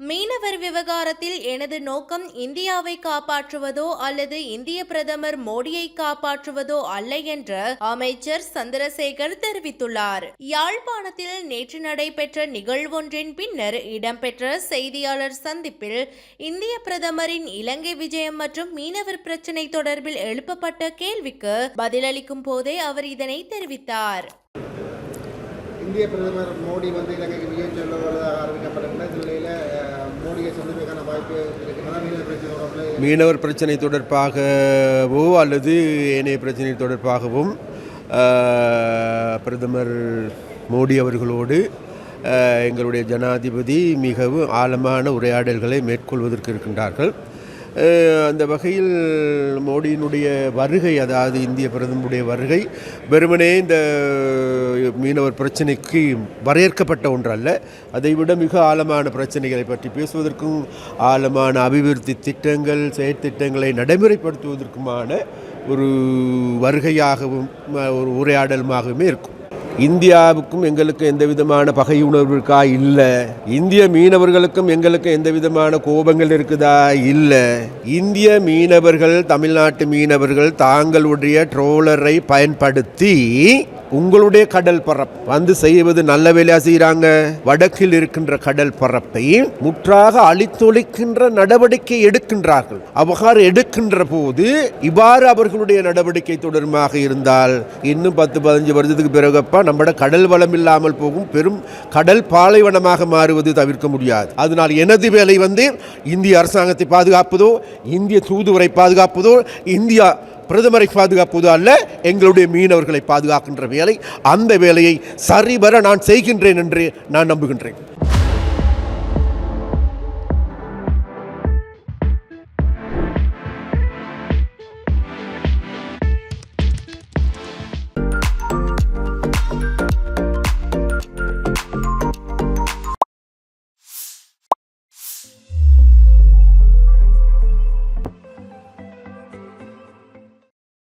மீனவர் விவகாரத்தில் எனது நோக்கம் இந்தியாவை காப்பாற்றுவதோ அல்லது இந்திய பிரதமர் மோடியை காப்பாற்றுவதோ அல்ல என்று அமைச்சர் சந்திரசேகர் தெரிவித்துள்ளார். யாழ்ப்பாணத்தில் நேற்று நடைபெற்ற நிகழ்வொன்றின் பின்னர் இடம்பெற்ற செய்தியாளர் சந்திப்பில் இந்திய பிரதமரின் இலங்கை விஜயம் மற்றும் மீனவர் பிரச்சினை தொடர்பில் எழுப்பப்பட்ட கேள்விக்கு பதிலளிக்கும் போதே அவர் இதனை தெரிவித்தார். இந்திய பிரதமர் மோடி வந்து இலங்கைக்கு விஜயம் செல்ல வருவதாக மீனவர் பிரச்சனை தொடர்பாகவோ அல்லது ஏனைய பிரச்சனை தொடர்பாகவும் பிரதமர் மோடி அவர்களோடு எங்களுடைய ஜனாதிபதி மிகவும் ஆழமான உரையாடல்களை மேற்கொள்வதற்கு இருக்கின்றார்கள். அந்த வகையில் மோடியினுடைய வருகை அதாவது இந்திய பிரதமருடைய வருகை வெறுமனே இந்த மீனவர் பிரச்சனைக்கு வரையறுக்கப்பட்ட ஒன்றல்ல. அதைவிட மிக ஆழமான பிரச்சனைகளை பற்றி பேசுவதற்கும் ஆழமான அபிவிருத்தி திட்டங்கள் செயற்திட்டங்களை நடைமுறைப்படுத்துவதற்குமான ஒரு வருகையாகவும் ஒரு உரையாடலுமாகவுமே இருக்கும். இந்தியாவுக்கும் எங்களுக்கு எந்த விதமான பகை இருக்கா இல்லை. இந்திய மீனவர்களுக்கும் எங்களுக்கு எந்த விதமான கோபங்கள் இருக்குதா இல்லை. இந்திய மீனவர்கள் தமிழ்நாட்டு மீனவர்கள் தாங்களுடைய ட்ரோலரை பயன்படுத்தி உங்களுடைய கடல் பரப்பு. வந்து செய்வது நல்ல வேலையா செய்கிறாங்க வடக்கில் இருக்கின்ற கடல் பரப்பை முற்றாக அழித்தொழிக்கின்ற நடவடிக்கை எடுக்கின்றார்கள். அவ்வாறு எடுக்கின்ற போது இவ்வாறு அவர்களுடைய நடவடிக்கை தொடர்பாக இருந்தால் இன்னும் பத்து பதினஞ்சு வருஷத்துக்கு பிறகுப்பா நம்மட கடல் வளம் இல்லாமல் போகும். பெரும் கடல் பாலைவனமாக மாறுவது தவிர்க்க முடியாது. அதனால் எனது வேலை வந்து இந்திய அரசாங்கத்தை பாதுகாப்பதோ இந்திய தூதுவரை பாதுகாப்பதோ இந்தியா பிரதமரை பாதுகாப்பது அல்ல எங்களுடைய மீனவர்களை பாதுகாக்கின்ற வேலை. அந்த வேலையை சரிவர நான் செய்கின்றேன் என்று நான் நம்புகின்றேன்.